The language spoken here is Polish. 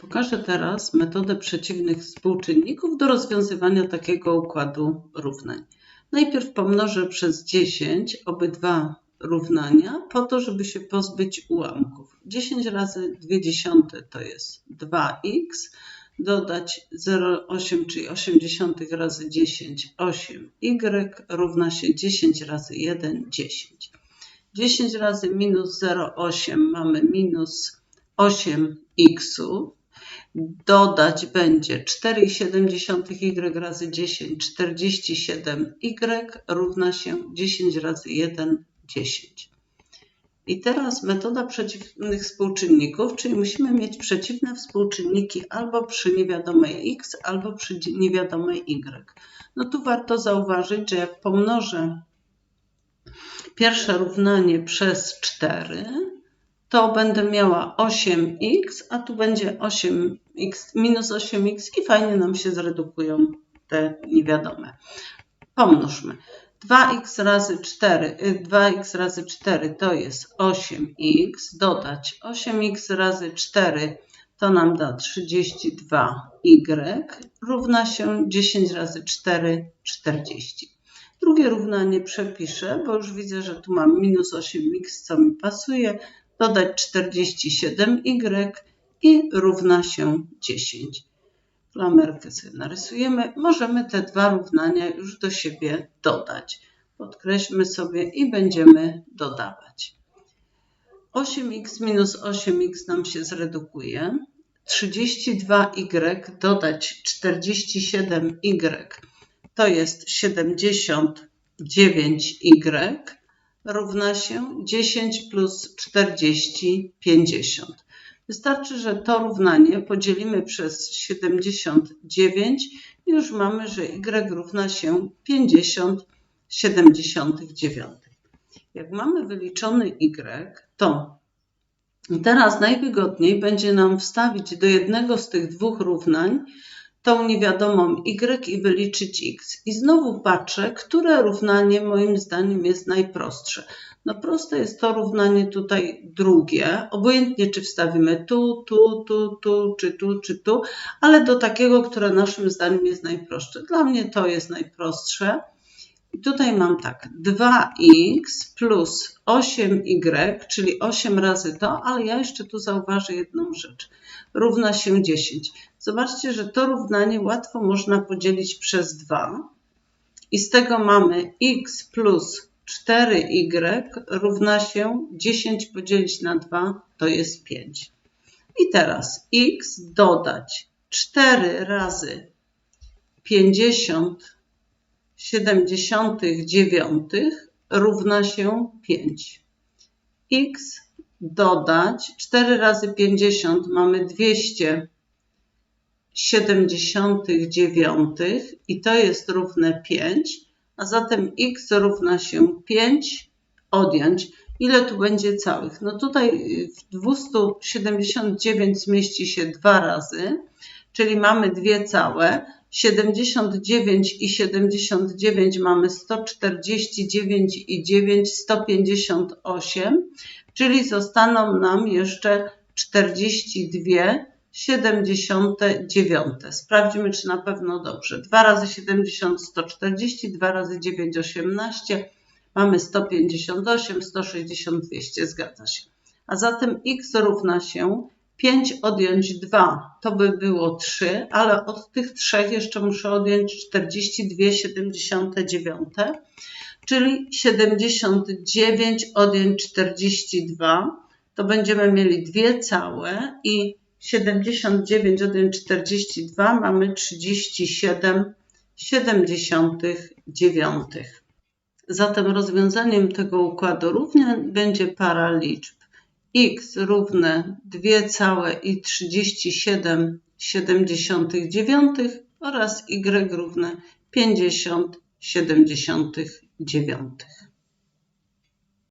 Pokażę teraz metodę przeciwnych współczynników do rozwiązywania takiego układu równań. Najpierw pomnożę przez 10 obydwa równania po to, żeby się pozbyć ułamków. 10 razy 2 dziesiąte to jest 2x, dodać 0,8 czyli 8 dziesiątych razy 10, 8y równa się 10 razy 1, 10. 10 razy minus 0,8 mamy minus 8x, dodać będzie 4,7y razy 10, 47y równa się 10 razy 1, 10. I teraz metoda przeciwnych współczynników, czyli musimy mieć przeciwne współczynniki albo przy niewiadomej x, albo przy niewiadomej y. No tu warto zauważyć, że jak pomnożę pierwsze równanie przez 4, to będę miała 8x, a tu będzie 8x, minus 8x i fajnie nam się zredukują te niewiadome. Pomnóżmy. 2x razy 4, 2x y, razy 4 to jest 8x, dodać 8x razy 4 to nam da 32y, równa się 10 razy 4, 40. Drugie równanie przepiszę, bo już widzę, że tu mam minus 8x, co mi pasuje dodać 47y i równa się 10. Klamerkę sobie narysujemy. Możemy te dwa równania już do siebie dodać. Podkreślmy sobie i będziemy dodawać. 8x minus 8x nam się zredukuje. 32y dodać 47y to jest 79y równa się 10 plus 40, 50. Wystarczy, że to równanie podzielimy przez 79 i już mamy, że y równa się 50 79. Jak mamy wyliczony y, to teraz najwygodniej będzie nam wstawić do jednego z tych dwóch równań tą niewiadomą y i wyliczyć x. I znowu patrzę, które równanie moim zdaniem jest najprostsze. No proste jest to równanie tutaj drugie, obojętnie czy wstawimy tu, tu, tu, tu, czy tu, czy tu, ale do takiego, które naszym zdaniem jest najprostsze. Dla mnie to jest najprostsze. I tutaj mam tak, 2x plus 8y, czyli 8 razy to, ale ja jeszcze tu zauważę jedną rzecz. Równa się 10. Zobaczcie, że to równanie łatwo można podzielić przez 2. I z tego mamy x plus 4y równa się 10 podzielić na 2 to jest 5. I teraz x dodać 4 razy 50 79 równa się 5. x dodać 4 razy 50 mamy 279 i to jest równe 5, a zatem x równa się 5 odjąć. Ile tu będzie całych? No tutaj w 279 zmieści się dwa razy, czyli mamy dwie całe. 79 i 79 mamy 149 i 9, 158, czyli zostaną nam jeszcze 42 79. Sprawdźmy, czy na pewno dobrze. 2 razy 70, 140, 2 razy 9, 18. Mamy 158, 160, 200. Zgadza się. A zatem x równa się 5 odjąć 2 to by było 3, ale od tych trzech jeszcze muszę odjąć 42,79, czyli 79 odjąć 42 to będziemy mieli dwie całe i 79 odjąć 42 mamy 37,79. Zatem rozwiązaniem tego układu równań będzie para liczb x równe 2 całe i 37,79 oraz y równe 50,79.